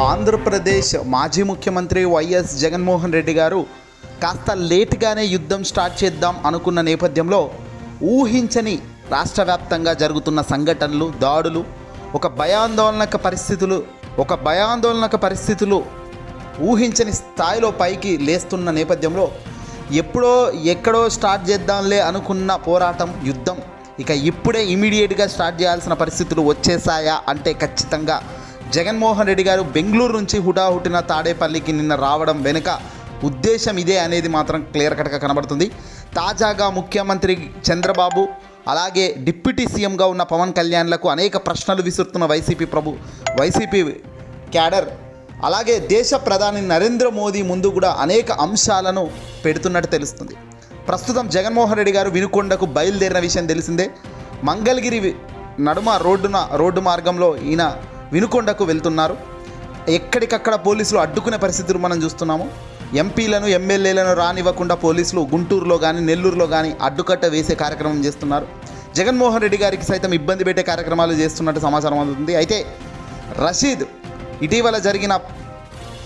ఆంధ్రప్రదేశ్ మాజీ ముఖ్యమంత్రి వైఎస్ జగన్మోహన్ రెడ్డి గారు కాస్త లేట్గానే యుద్ధం స్టార్ట్ చేద్దాం అనుకున్న నేపథ్యంలో ఊహించని రాష్ట్ర వ్యాప్తంగా జరుగుతున్న సంఘటనలు దాడులు ఒక భయాందోళనక పరిస్థితులు ఒక భయాందోళనక పరిస్థితులు ఊహించని స్థాయిలో పైకి లేస్తున్న నేపథ్యంలో ఎప్పుడో ఎక్కడో స్టార్ట్ చేద్దాంలే అనుకున్న పోరాటం యుద్ధం ఇక ఇప్పుడే ఇమీడియట్గా స్టార్ట్ చేయాల్సిన పరిస్థితులు వచ్చేసాయా అంటే ఖచ్చితంగా జగన్మోహన్ రెడ్డి గారు బెంగళూరు నుంచి హుటాహుటిన తాడేపల్లికి నిన్న రావడం వెనుక ఉద్దేశం ఇదే అనేది మాత్రం క్లియర్ కట్గా కనబడుతుంది. తాజాగా ముఖ్యమంత్రి చంద్రబాబు అలాగే డిప్యూటీ సీఎంగా ఉన్న పవన్ కళ్యాణ్లకు అనేక ప్రశ్నలు విసురుతున్న వైసీపీ ప్రభు వైసీపీ క్యాడర్ అలాగే దేశ ప్రధాని నరేంద్ర మోదీ ముందు కూడా అనేక అంశాలను పెడుతున్నట్టు తెలుస్తుంది. ప్రస్తుతం జగన్మోహన్ రెడ్డి గారు వినుకొండకు బయలుదేరిన విషయం తెలిసిందే. మంగళగిరి నడుమ రోడ్డున రోడ్డు మార్గంలో ఈయన వినుకొండకు వెళ్తున్నారు. ఎక్కడికక్కడ పోలీసులు అడ్డుకునే పరిస్థితులు మనం చూస్తున్నాము. ఎంపీలను ఎమ్మెల్యేలను రానివ్వకుండా పోలీసులు గుంటూరులో కానీ నెల్లూరులో కానీ అడ్డుకట్ట వేసే కార్యక్రమం చేస్తున్నారు. జగన్మోహన్ రెడ్డి గారికి సైతం ఇబ్బంది పెట్టే కార్యక్రమాలు చేస్తున్నట్టు సమాచారం అందుతుంది. అయితే రషీద్ ఇటీవల జరిగిన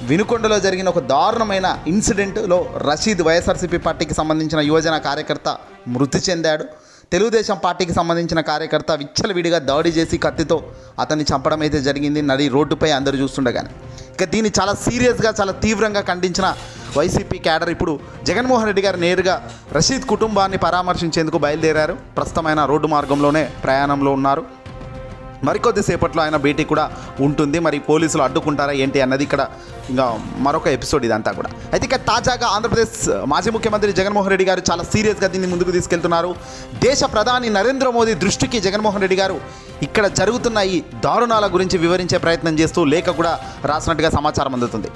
వినుకొండలో జరిగిన ఒక దారుణమైన ఇన్సిడెంట్లో రషీద్ వైఎస్ఆర్సీపీ పార్టీకి సంబంధించిన యువజన కార్యకర్త మృతి చెందాడు. తెలుగుదేశం పార్టీకి సంబంధించిన కార్యకర్త విచ్చలవిడిగా దాడి చేసి కత్తితో అతన్ని చంపడం అయితే జరిగింది. నడి రోడ్డుపై అందరూ చూస్తుండగానే. ఇక దీన్ని చాలా సీరియస్గా చాలా తీవ్రంగా ఖండించిన వైసీపీ క్యాడర్ ఇప్పుడు జగన్మోహన్ రెడ్డి గారు నేరుగా రషీద్ కుటుంబాన్ని పరామర్శించేందుకు బయలుదేరారు. ప్రస్తుతమైన రోడ్డు మార్గంలోనే ప్రయాణంలో ఉన్నారు. మరికొద్ది సేపట్లో ఆయన భేటీ కూడా ఉంటుంది. మరి పోలీసులు అడ్డుకుంటారా ఏంటి అన్నది ఇక్కడ ఇంకా మరొక ఎపిసోడ్ ఇదంతా కూడా. అయితే ఇక తాజాగా ఆంధ్రప్రదేశ్ మాజీ ముఖ్యమంత్రి జగన్మోహన్ రెడ్డి గారు చాలా సీరియస్గా దీన్ని ముందుకు తీసుకెళ్తున్నారు. దేశ ప్రధాని నరేంద్ర మోదీ దృష్టికి జగన్మోహన్ రెడ్డి గారు ఇక్కడ జరుగుతున్న ఈ దారుణాల గురించి వివరించే ప్రయత్నం చేస్తూ లేఖ కూడా రాసినట్టుగా సమాచారం అందుతుంది.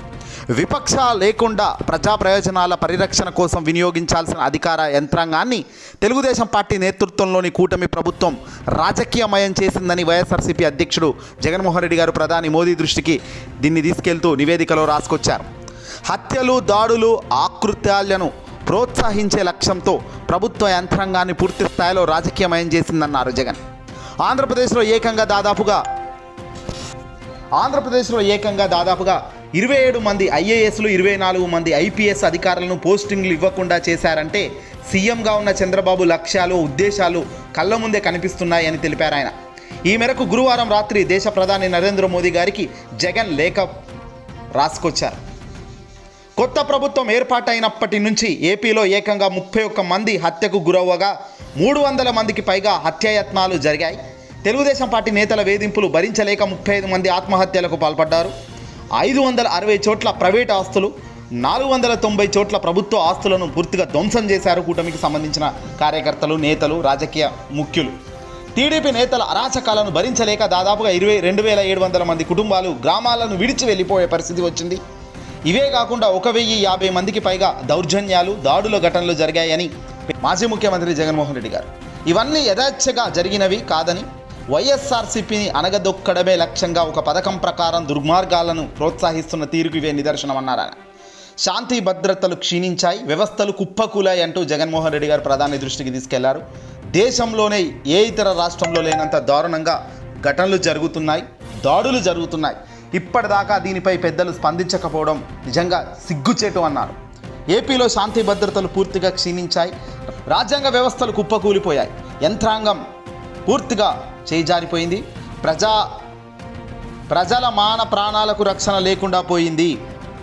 విపక్ష లేకుండా ప్రజా ప్రయోజనాల పరిరక్షణ కోసం వినియోగించాల్సిన అధికార యంత్రాంగాన్ని తెలుగుదేశం పార్టీ నేతృత్వంలోని కూటమి ప్రభుత్వం రాజకీయమయం చేసిందని వైఎస్ఆర్సీపీ అధ్యక్షుడు జగన్మోహన్ రెడ్డి గారు ప్రధాని మోదీ దృష్టికి దీన్ని తీసుకెళ్తూ నివేదికలో రాసుకొచ్చారు. హత్యలు దాడులు ఆకృత్యాలను ప్రోత్సహించే లక్ష్యంతో ప్రభుత్వ యంత్రాంగాన్ని పూర్తి స్థాయిలో రాజకీయమయం చేసిందన్నారు జగన్. ఆంధ్రప్రదేశ్లో ఏకంగా దాదాపుగా ఆంధ్రప్రదేశ్లో ఏకంగా దాదాపుగా ఇరవై ఏడు మంది ఐఏఎస్లు ఇరవై నాలుగు మంది ఐపీఎస్ అధికారులను పోస్టింగ్లు ఇవ్వకుండా చేశారంటే సీఎంగా ఉన్న చంద్రబాబు లక్ష్యాలు ఉద్దేశాలు కళ్ళ ముందే కనిపిస్తున్నాయని తెలిపారు ఆయన. ఈ మేరకు గురువారం రాత్రి దేశ ప్రధాని నరేంద్ర మోదీ గారికి జగన్ లేఖ రాసుకొచ్చారు. కొత్త ప్రభుత్వం ఏర్పాటైనప్పటి నుంచి ఏపీలో ఏకంగా ముప్పై ఒక్క మంది హత్యకు గురవ్వగా మూడు వందల మందికి పైగా హత్యాయత్నాలు జరిగాయి. తెలుగుదేశం పార్టీ నేతల వేధింపులు భరించలేక ముప్పై ఐదు మంది ఆత్మహత్యలకు పాల్పడ్డారు. ఐదు వందల అరవై చోట్ల ప్రైవేట్ ఆస్తులు నాలుగు వందల తొంభై చోట్ల ప్రభుత్వ ఆస్తులను పూర్తిగా ధ్వంసం చేశారు కూటమికి సంబంధించిన కార్యకర్తలు నేతలు రాజకీయ ముఖ్యులు. టీడీపీ నేతల అరాచకాలను భరించలేక దాదాపుగా ఇరవై రెండు వేల ఏడు వందల మంది కుటుంబాలు గ్రామాలను విడిచి వెళ్ళిపోయే పరిస్థితి వచ్చింది. ఇవే కాకుండా ఒక వెయ్యి యాభై మందికి పైగా దౌర్జన్యాలు దాడుల ఘటనలు జరిగాయని మాజీ ముఖ్యమంత్రి జగన్మోహన్ రెడ్డి గారు. ఇవన్నీ యథేచ్ఛగా జరిగినవి కాదని వైఎస్ఆర్సీపీని అనగదొక్కడమే లక్ష్యంగా ఒక పథకం ప్రకారం దుర్మార్గాలను ప్రోత్సహిస్తున్న తీరుకు ఇవే నిదర్శనమన్నారు ఆయన. శాంతి భద్రతలు క్షీణించాయి వ్యవస్థలు కుప్పకూలాయి అంటూ జగన్మోహన్ రెడ్డి గారు ప్రధాని దృష్టికి తీసుకెళ్ళారు. దేశంలోనే ఏ ఇతర రాష్ట్రంలో లేనంత దారుణంగా ఘటనలు జరుగుతున్నాయి దాడులు జరుగుతున్నాయి. ఇప్పటిదాకా దీనిపై పెద్దలు స్పందించకపోవడం నిజంగా సిగ్గుచేటు అన్నారు. ఏపీలో శాంతి భద్రతలు పూర్తిగా క్షీణించాయి రాజ్యాంగ వ్యవస్థలు కుప్పకూలిపోయాయి. యంత్రాంగం పూర్తిగా చేజారిపోయింది. ప్రజా ప్రజల మాన ప్రాణాలకు రక్షణ లేకుండా పోయింది.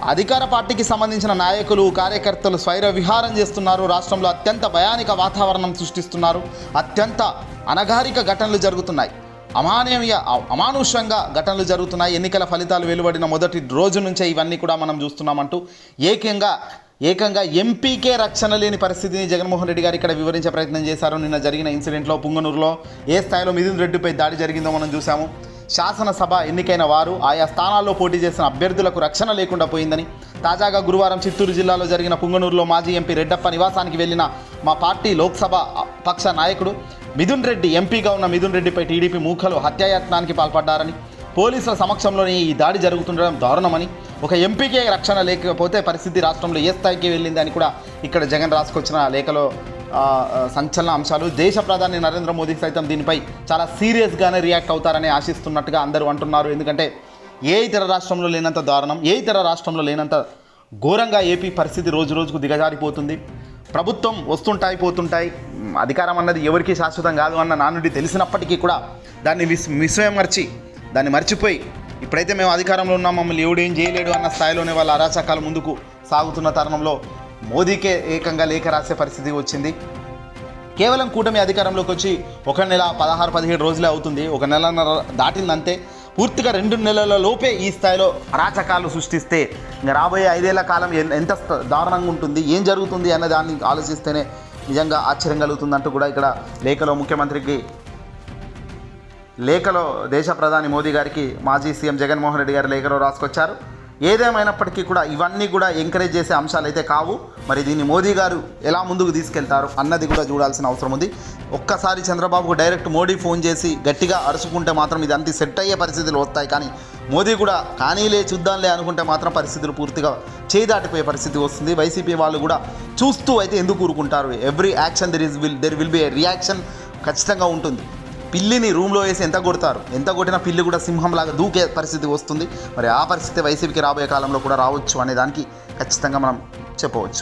అధికార పార్టీకి సంబంధించిన నాయకులు కార్యకర్తలు స్వైర విహారం చేస్తున్నారు. రాష్ట్రంలో అత్యంత భయానిక వాతావరణం సృష్టిస్తున్నారు. అత్యంత అనగారిక ఘటనలు జరుగుతున్నాయి. అమానవీయ అమానుషంగా ఘటనలు జరుగుతున్నాయి. ఎన్నికల ఫలితాలు వెలువడిన మొదటి రోజు నుంచే ఇవన్నీ కూడా మనం చూస్తున్నామంటూ ఏకంగా ఏకంగా ఎంపీకే రక్షణ లేని పరిస్థితిని జగన్మోహన్ రెడ్డి గారు ఇక్కడ వివరించే ప్రయత్నం చేశారు. నిన్న జరిగిన ఇన్సిడెంట్లో పుంగనూరులో ఏ స్థాయిలో మిథున్ రెడ్డిపై దాడి జరిగిందో మనం చూసాము శాసనసభ ఎన్నికైన వారు ఆయా స్థానాల్లో పోటీ చేసిన అభ్యర్థులకు రక్షణ లేకుండా పోయిందని తాజాగా గురువారం చిత్తూరు జిల్లాలో జరిగిన పుంగనూరులో మాజీ ఎంపీ రెడ్డప్ప నివాసానికి వెళ్ళిన మా పార్టీ లోక్సభ పక్ష నాయకుడు మిథున్ రెడ్డి ఎంపీగా ఉన్న మిథున్ రెడ్డిపై టీడీపీ మూకలు హత్యాయత్నానికి పాల్పడ్డారని పోలీసుల సమక్షంలోనే ఈ దాడి జరుగుతుండడం దారుణమని ఒక ఎంపీకే రక్షణ లేకపోతే పరిస్థితి రాష్ట్రంలో ఏ స్థాయికి వెళ్ళింది అని కూడా ఇక్కడ జగన్ రాసుకొచ్చిన లేఖలో సంచలన అంశాలు. దేశ ప్రధాని నరేంద్ర మోదీ సైతం దీనిపై చాలా సీరియస్గానే రియాక్ట్ అవుతారని ఆశిస్తున్నట్టుగా అందరూ అంటున్నారు. ఎందుకంటే ఏ ఇతర రాష్ట్రంలో లేనంత దారుణం ఏ ఇతర రాష్ట్రంలో లేనంత ఘోరంగా ఏపీ పరిస్థితి రోజు రోజుకు దిగజారిపోతుంది. ప్రభుత్వం వస్తుంటాయి పోతుంటాయి. అధికారం అన్నది ఎవరికీ శాశ్వతం కాదు అన్న నానుడి తెలిసినప్పటికీ కూడా దాన్ని విస్ మిస్వేమర్చి దాన్ని మర్చిపోయి ఇప్పుడైతే మేము అధికారంలో ఉన్నాం మమ్మల్ని ఎవడేం చేయలేడు అన్న స్థాయిలోనే వాళ్ళ అరాచకాలు ముందుకు సాగుతున్న తరుణంలో మోదీకే ఏకంగా లేఖ రాసే పరిస్థితి వచ్చింది. కేవలం కూటమి అధికారంలోకి వచ్చి ఒక నెల పదహారు పదిహేడు రోజులే అవుతుంది. ఒక నెలన్నర దాటిందంతే. పూర్తిగా రెండు నెలల లోపే ఈ స్థాయిలో అరాచకాలు సృష్టిస్తే ఇంకా రాబోయే ఐదేళ్ళ కాలం ఎంత దారుణంగా ఉంటుంది ఏం జరుగుతుంది అన్న దాన్ని ఆలోచిస్తేనే నిజంగా ఆశ్చర్యం కలుగుతుందంటూ కూడా ఇక్కడ లేఖలో ముఖ్యమంత్రికి లేఖలో దేశ ప్రధాని మోదీ గారికి మాజీ సీఎం జగన్మోహన్ రెడ్డి గారు లేఖలో రాసుకొచ్చారు. ఏదేమైనప్పటికీ కూడా ఇవన్నీ కూడా ఎంకరేజ్ చేసే అంశాలు అయితే కావు. మరి దీన్ని మోదీ గారు ఎలా ముందుకు తీసుకెళ్తారు అన్నది కూడా చూడాల్సిన అవసరం ఉంది. ఒక్కసారి చంద్రబాబుకు డైరెక్ట్ మోడీ ఫోన్ చేసి గట్టిగా అరుచుకుంటే మాత్రం ఇది అంత సెట్ అయ్యే పరిస్థితులు వస్తాయి. కానీ మోదీ కూడా కానీలే చూద్దాంలే అనుకుంటే మాత్రం పరిస్థితులు పూర్తిగా చేయి దాటిపోయే పరిస్థితి వస్తుంది. వైసీపీ వాళ్ళు కూడా చూస్తూ అయితే ఎందుకు ఊరుకుంటారు? Every action there is will there will be a reaction ఖచ్చితంగా ఉంటుంది. పిల్లిని రూమ్లో వేసి ఎంత కొడతారు? ఎంత కొట్టినా పిల్లి కూడా సింహంలాగా దూకే పరిస్థితి వస్తుంది. మరి ఆ పరిస్థితి వైసీపీకి రాబోయే కాలంలో కూడా రావచ్చు అనే దానికి ఖచ్చితంగా మనం చెప్పవచ్చు.